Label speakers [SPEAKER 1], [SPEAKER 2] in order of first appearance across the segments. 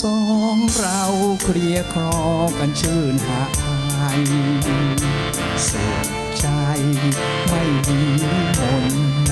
[SPEAKER 1] สองเราเคลียร์ครอกันชื่นหายสุขใจไม่มีมน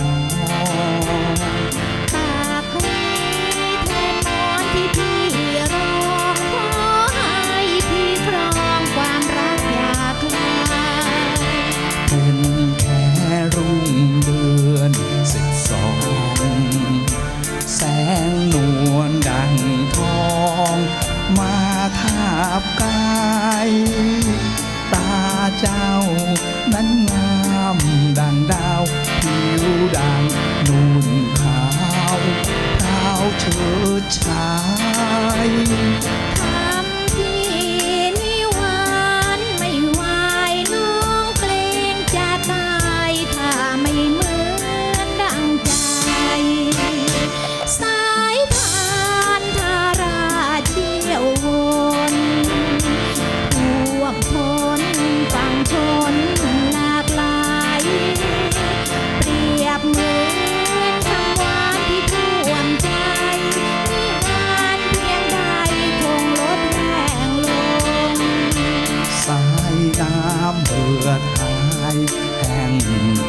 [SPEAKER 2] แห้ง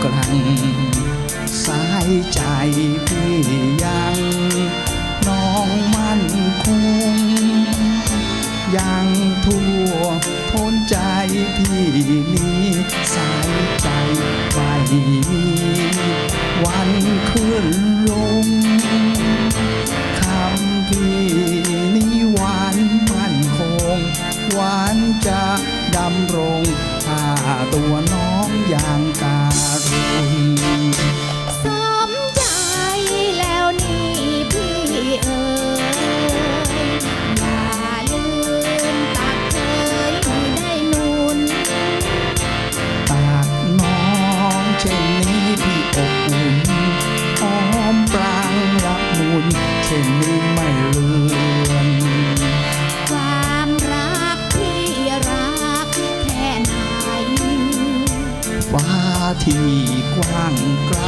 [SPEAKER 2] ก
[SPEAKER 1] รัง สาย
[SPEAKER 2] ใจพี่ยัง
[SPEAKER 1] น้องมั่นคงยังทั่วพ้นใจพี่นี้สายใจไม่มีวันขึ้นลงคำพี่นี้หวานมั่นคง หวานจะดำรงถ้าตัวน อย่างการุณ ฟ้าที่กว้างไกล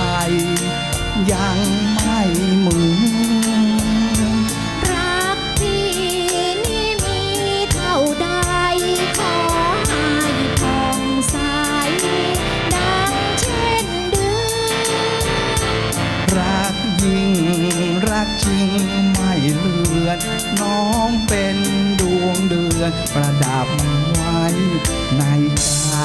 [SPEAKER 1] ยังไม่เหมือน
[SPEAKER 2] รักที่นี่มีเท่าใด ขอให้ผ่องใสดังเช่นเดือน
[SPEAKER 1] รักยิ่งรักจริงไม่เลือน น้องเป็นดวงเดือนประดับไว้ในใจ